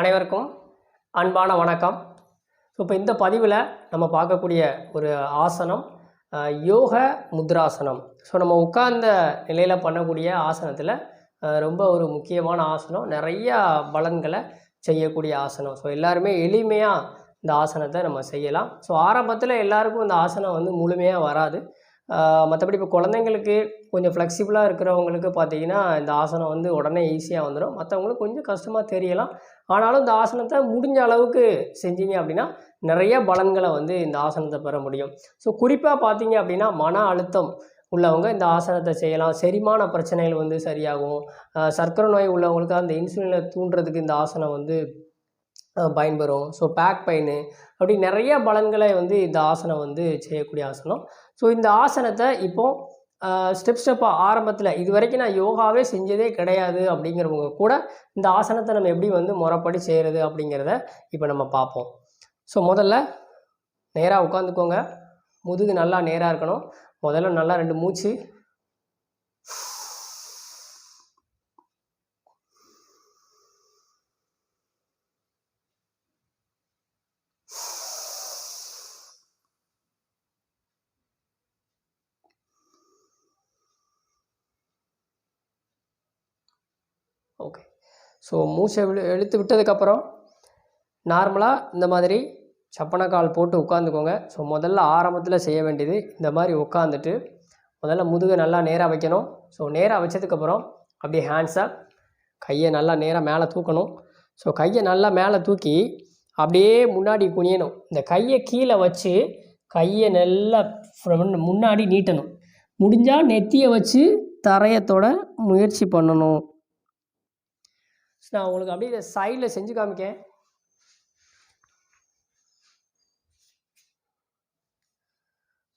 அனைவருக்கும் அன்பான வணக்கம். ஸோ இப்போ இந்த பதிவில் நம்ம பார்க்கக்கூடிய ஒரு ஆசனம் யோக முத்ராசனம். ஸோ நம்ம உட்கார்ந்த நிலையில் பண்ணக்கூடிய ஆசனத்தில் ரொம்ப ஒரு முக்கியமான ஆசனம் நிறையா பலன்களை செய்யக்கூடிய ஆசனம். ஸோ எல்லாருமே எளிமையாக இந்த ஆசனத்தை நம்ம செய்யலாம். ஸோ ஆரம்பத்தில் எல்லாருக்கும் இந்த ஆசனம் வந்து முழுமையாக வராது. மற்றபடி இப்போ குழந்தைங்களுக்கு கொஞ்சம் ஃப்ளெக்சிபிளாக இருக்கிறவங்களுக்கு பார்த்தீங்கன்னா இந்த ஆசனம் வந்து உடனே ஈஸியாக வந்துடும் மற்றவங்களுக்கு கொஞ்சம் கஷ்டமாக தெரியலாம். ஆனாலும் இந்த ஆசனத்தை முடிஞ்ச அளவுக்கு செஞ்சீங்க அப்படின்னா நிறைய பலன்களை வந்து இந்த ஆசனத்தை பெற முடியும். ஸோ குறிப்பாக பார்த்தீங்க அப்படின்னா மன அழுத்தம் உள்ளவங்க இந்த ஆசனத்தை செய்யலாம். செரிமான பிரச்சனைகள் வந்து சரியாகும். சர்க்கரை நோய் உள்ளவங்களுக்கு அந்த இன்சுலினை தூண்டுறதுக்கு இந்த ஆசனம் வந்து பயன்பெறும் ஸோ பேக் பெயின் அப்படி நிறைய பலன்களை வந்து இந்த ஆசனம் வந்து செய்யக்கூடிய ஆசனம். ஸோ இந்த ஆசனத்தை இப்போது ஸ்டெப் ஸ்டெப்பாக ஆரம்பத்தில் இது வரைக்கும் நான் யோகாவே செஞ்சதே கிடையாது அப்படிங்கிறவங்க கூட இந்த ஆசனத்தை நம்ம எப்படி வந்து முறைப்படி செய்கிறது அப்படிங்கிறத இப்போ நம்ம பார்ப்போம். ஸோ முதல்ல நேராக உட்காந்துக்கோங்க. முதுகு நல்லா நேராக இருக்கணும். முதல்ல நல்லா ரெண்டு மூச்சு ஓகே ஸோ மூச்சை விழு இழுத்து விட்டதுக்கப்புறம் நார்மலாக இந்த மாதிரி சப்பனக்கால் போட்டு உட்காந்துக்கோங்க ஸோ முதல்ல ஆரம்பத்தில் செய்ய வேண்டியது இந்த மாதிரி உட்காந்துட்டு முதல்ல முதுகை நல்லா நேராக வைக்கணும். ஸோ நேராக வச்சதுக்கப்புறம் அப்படியே ஹேண்ட்ஸாக கையை நல்லா நேராக மேலே தூக்கணும். ஸோ கையை நல்லா மேலே தூக்கி அப்படியே முன்னாடி குனியணும். இந்த கையை கீழே வச்சு கையை நல்லா முன்னாடி நீட்டணும். முடிஞ்சால் நெத்தியை வச்சு தரையத்தோட முயற்சி பண்ணணும். நான் உங்களுக்கு அப்படியே சைடில் செஞ்சு காமிக்கேன்.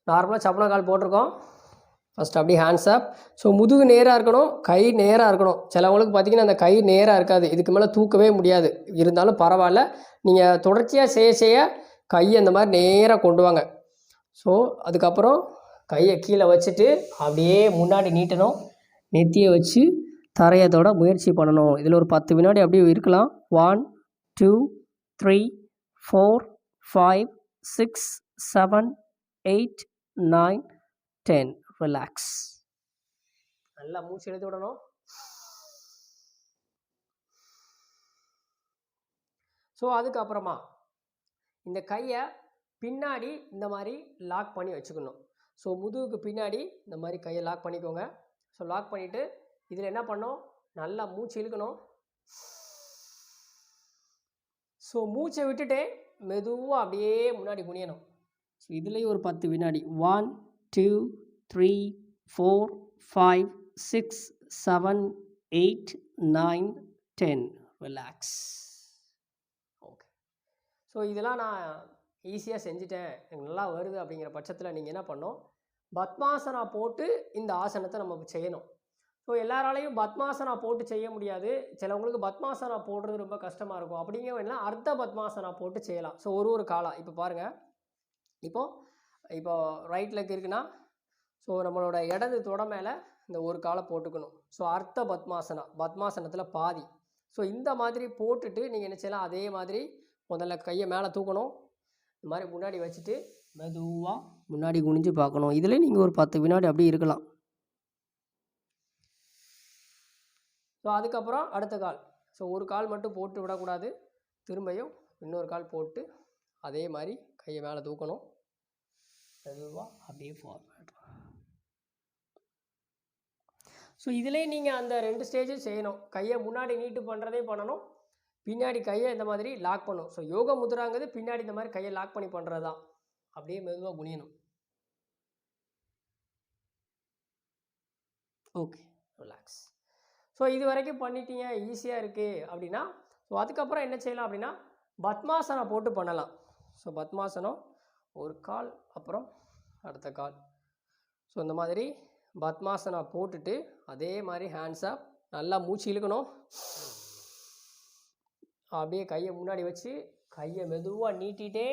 நார்மலாக சப்பன கால் போட்டிருக்கோம். ஃபஸ்ட் அப்படியே ஹேண்ட்ஸ் அப் ஸோ முதுகு நேராக இருக்கணும் கை நேராக இருக்கணும். சிலவங்களுக்கு பார்த்தீங்கன்னா அந்த கை நேராக இருக்காது. இதுக்கு மேலே தூக்கவே முடியாது. இருந்தாலும் பரவாயில்ல. நீங்கள் தொடர்ச்சியாக செய்ய செய்ய கையை அந்த மாதிரி நேராக கொண்டு வாங்க. ஸோ அதுக்கப்புறம் கையை கீழே வச்சுட்டு அப்படியே முன்னாடி நீட்டணும். நெத்தியை வச்சு தரையதோட முயற்சி பண்ணணும். இதில் ஒரு பத்து வினாடி அப்படியே இருக்கலாம். One two three four five six seven eight nine ten. Relax. நல்லா மூச்சு எடுத்து விடணும். ஸோ அதுக்கப்புறமா இந்த கையை பின்னாடி இந்த மாதிரி லாக் பண்ணி வச்சுக்கணும். ஸோ முதுகுக்கு பின்னாடி இந்த மாதிரி கையை லாக் பண்ணிக்கோங்க. ஸோ லாக் பண்ணிவிட்டு இதில் என்ன பண்ணோம்? நல்லா மூச்சு இழுக்கணும். ஸோ மூச்சை விட்டுட்டு மெதுவாக அப்படியே முன்னாடி குனியணும். ஸோ இதுலேயும் ஒரு பத்து வினாடி. One two three four five six seven eight nine ten relax okay so இதெல்லாம் நான் ஈஸியாக செஞ்சுட்டேன். எனக்கு நல்லா வருது அப்படிங்கிற பட்சத்தில் நீங்கள் என்ன பண்ணோம் பத்மாசனா போட்டு இந்த ஆசனத்தை நம்ம செய்யணும். ஸோ எல்லாராலையும் பத்மாசனா போட்டு செய்ய முடியாது. சிலவங்களுக்கு பத்மாசனா போடுறது ரொம்ப கஷ்டமாக இருக்கும். அப்படிங்கிறவங்க அர்த்த பத்மாசனா போட்டு செய்யலாம். ஸோ ஒரு ஒரு காலம் இப்போ பாருங்கள் இப்போது இப்போ ரைட் லெக் இருக்குன்னா ஸோ நம்மளோட இடது தொட மேலே இந்த ஒரு காலை போட்டுக்கணும். ஸோ அர்த்த பத்மாசனா பத்மாசனத்தில் பாதி. ஸோ இந்த மாதிரி போட்டுட்டு நீங்கள் என்ன செய்யலாம்? அதே மாதிரி முதல்ல கையை மேலே தூக்கணும். இந்த மாதிரி முன்னாடி வச்சுட்டு மெதுவாக முன்னாடி குனிஞ்சு பார்க்கணும். இதில் நீங்கள் ஒரு பத்து வினாடி அப்படியே இருக்கலாம். ஸோ அதுக்கப்புறம் அடுத்த கால். ஸோ ஒரு கால் மட்டும் போட்டு விடக்கூடாது. திரும்பியும் இன்னொரு கால் போட்டு அதே மாதிரி கையை மேலே தூக்கணும். மெதுவாக அப்படியே ஃபார்வேர்ட் ஸோ இதிலே நீங்கள் அந்த ரெண்டு ஸ்டேஜும் செய்யணும். கையை முன்னாடி நீட்டு பண்ணுறதே பண்ணணும். பின்னாடி கையை இந்த மாதிரி லாக் பண்ணும் ஸோ யோக முதுராங்கிறது பின்னாடி இந்த மாதிரி கையை லாக் பண்ணி பண்ணுறது தான் அப்படியே மெதுவாக குனியணும். ஓகே ரிலாக்ஸ் ஸோ இது வரைக்கும் பண்ணிட்டீங்க ஈஸியாக இருக்குது அப்படின்னா ஸோ அதுக்கப்புறம் என்ன செய்யலாம் அப்படின்னா பத்மாசனம் போட்டு பண்ணலாம். ஸோ பத்மாசனம் ஒரு கால் அப்புறம் அடுத்த கால். ஸோ இந்த மாதிரி பத்மாசனா போட்டுட்டு அதே மாதிரி ஹேண்ட்ஸாக நல்லா மூச்சு இழுக்கணும். அப்படியே கையை முன்னாடி வச்சு கையை மெதுவாக நீட்டிகிட்டே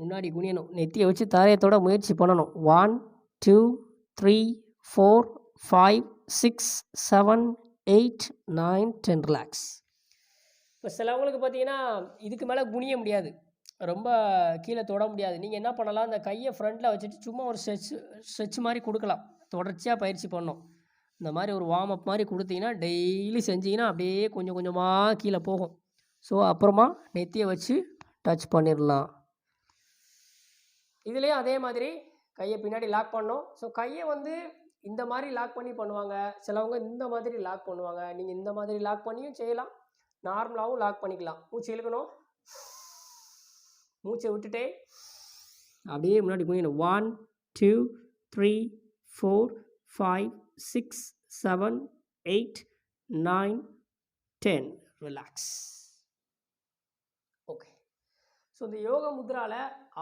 முன்னாடி குனியணும். நெத்தியை வச்சு தரையத்தோட முயற்சி பண்ணணும். One two three four five six seven eight nine ten relax. இப்போ சிலவங்களுக்கு பார்த்தீங்கன்னா இதுக்கு மேலே குனிய முடியாது. ரொம்ப கீழே தொட முடியாது. நீங்கள் என்ன பண்ணலாம்? அந்த கையை ஃப்ரண்ட்டில் வச்சுட்டு சும்மா ஒரு ஸ்ட்ரெச் ஸ்ட்ரெச் மாதிரி கொடுக்கலாம். தொடர்ச்சியாக பயிற்சி பண்ணணும். இந்த மாதிரி ஒரு வார்ம் அப் மாதிரி கொடுத்தீங்கன்னா டெய்லி செஞ்சீங்கன்னா அப்படியே கொஞ்சம் கொஞ்சமாக கீழே போகும். ஸோ அப்புறமா நெத்தியை வச்சு டச் பண்ணிடலாம் இதுலேயும் அதே மாதிரி கையை பின்னாடி லாக் பண்ணோம் ஸோ கையை வந்து இந்த மாதிரி லாக் பண்ணி பண்ணுவாங்க. சிலவங்க இந்த மாதிரி லாக் பண்ணுவாங்க. நீங்கள் இந்த மாதிரி லாக் பண்ணியும் செய்யலாம். நார்மலாகவும் லாக் பண்ணிக்கலாம். மூச்சு இழுக்கணும். மூச்சை விட்டுட்டே அப்படியே முன்னாடி குனியணும் one two three four five six seven eight nine ten relax okay so இந்த யோக முத்ராவில்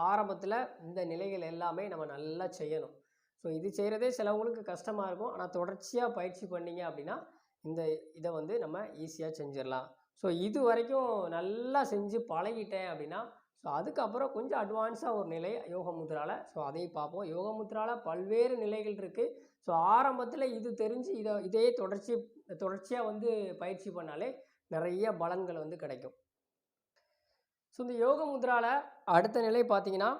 ஆரம்பத்தில் இந்த நிலைகள் எல்லாமே நம்ம நல்லா செய்யணும். ஸோ இது செய்கிறதே சிலவங்களுக்கு கஷ்டமாக இருக்கும். ஆனால் தொடர்ச்சியாக பயிற்சி பண்ணிங்க அப்படின்னா இந்த இதை வந்து நம்ம ஈஸியாக செஞ்சிடலாம். ஸோ இது வரைக்கும் நல்லா செஞ்சு பழகிட்டேன் அப்படின்னா ஸோ அதுக்கப்புறம் கொஞ்சம் அட்வான்ஸாக ஒரு நிலை யோக முத்ராவில் ஸோ அதையும் பார்ப்போம். யோக முத்ராவில் பல்வேறு நிலைகள் இருக்குது ஸோ ஆரம்பத்தில் இது தெரிஞ்சு இதை இதே தொடர்ச்சி தொடர்ச்சியாக வந்து பயிற்சி பண்ணாலே நிறைய பலன்கள் வந்து கிடைக்கும். ஸோ இந்த யோக முத்ராவில் அடுத்த நிலை பார்த்தீங்கன்னா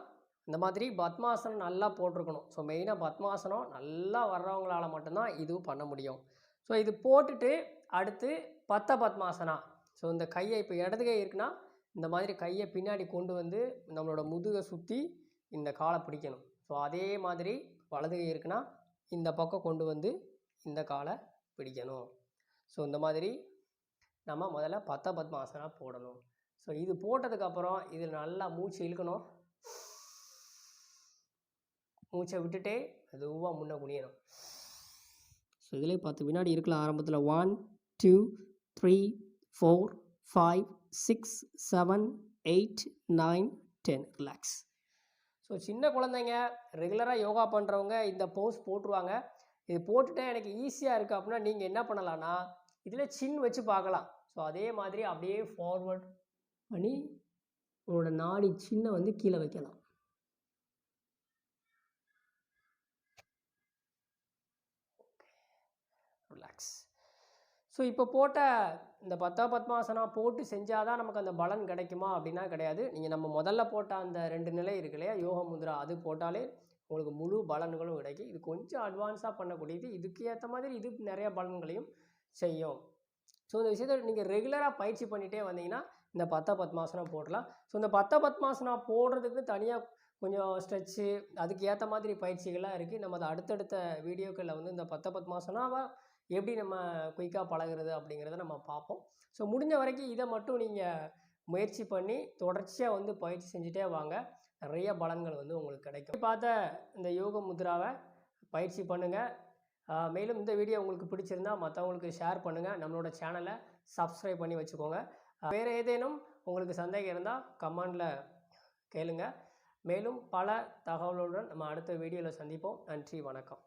இந்த மாதிரி பத்மாசனம் நல்லா போட்டிருக்கணும். ஸோ மெயினாக பத்மாசனம் நல்லா வர்றவங்களால மட்டும்தான் இதுவும் பண்ண முடியும். ஸோ இது போட்டுட்டு அடுத்து பத்த பத்மாசனா. ஸோ இந்த கையை இப்போ இடது கை இருக்குன்னா இந்த மாதிரி கையை பின்னாடி கொண்டு வந்து நம்மளோட முதுகை சுற்றி இந்த காலை பிடிக்கணும். ஸோ அதே மாதிரி வலது கை இருக்குன்னா இந்த பக்கம் கொண்டு வந்து இந்த காலை பிடிக்கணும். ஸோ இந்த மாதிரி நம்ம முதல்ல பத்த பத்மாசனா போடணும். ஸோ இது போட்டதுக்கப்புறம் இதில் நல்லா மூச்சு இழுக்கணும். மூச்சை விட்டுட்டே மெதுவாக முன்ன குனியணும். ஸோ இதிலே பார்த்து வினாடி இருக்கலாம் ஆரம்பத்தில் one two three four five six seven eight nine ten relax so சின்ன குழந்தைங்க ரெகுலராக யோகா பண்ணுறவங்க இந்த போஸ் போட்டுருவாங்க. இது போட்டுட்டே எனக்கு ஈஸியாக இருக்குது அப்படின்னா நீங்கள் என்ன பண்ணலான்னா இதில் சின் வச்சு பார்க்கலாம். ஸோ அதே மாதிரி அப்படியே ஃபார்வர்ட் பண்ணி உங்களோட நாடி சின்ன வந்து கீழே வைக்கலாம். ரிலாக்ஸ் ஸோ இப்போ போட்ட இந்த பத்தா பத்மாசனா போட்டு செஞ்சால் தான் நமக்கு அந்த பலன் கிடைக்குமா அப்படின்னா கிடையாது. நீங்கள் நம்ம முதல்ல போட்ட அந்த ரெண்டு நிலை இருக்கு இல்லையா? யோக முத்ரா அது போட்டாலே உங்களுக்கு முழு பலன்களும் கிடைக்கும். இது கொஞ்சம் அட்வான்ஸாக பண்ணக்கூடியது. இதுக்கு ஏற்ற மாதிரி இது நிறைய பலன்களையும் செய்யும். ஸோ இந்த விஷயத்தை நீங்கள் ரெகுலராக பயிற்சி பண்ணிகிட்டே வந்தீங்கன்னா இந்த பத்த பத்மாசனம் போடலாம். ஸோ இந்த பத்த பத்மாசனா போடுறதுக்கு தனியாக கொஞ்சம் ஸ்ட்ரெச்சு அதுக்கு ஏற்ற மாதிரி பயிற்சிகள்லாம் இருக்குது நம்ம அதை அடுத்தடுத்த வீடியோக்களில் வந்து இந்த பத்த பத்மாசனாவை எப்படி நம்ம குயிக்காக பழகுறது அப்படிங்கிறத நம்ம பார்ப்போம். ஸோ முடிஞ்ச வரைக்கும் இதை மட்டும் நீங்கள் முயற்சி பண்ணி தொடர்ச்சியாக வந்து பயிற்சி செஞ்சுட்டே வாங்க. நிறைய பலன்கள் வந்து உங்களுக்கு கிடைக்கும். பார்த்த இந்த யோக முத்ராவை பயிற்சி பண்ணுங்கள் மேலும் இந்த வீடியோ உங்களுக்கு பிடிச்சிருந்தா மற்றவங்களுக்கு ஷேர் பண்ணுங்கள் நம்மளோட சேனலை சப்ஸ்கிரைப் பண்ணி வச்சுக்கோங்க. வேறு ஏதேனும் உங்களுக்கு சந்தேகம் இருந்தால் கமெண்டில் கேளுங்க. மேலும் பல தகவலுடன் நம்ம அடுத்த வீடியோவில் சந்திப்போம். நன்றி வணக்கம்.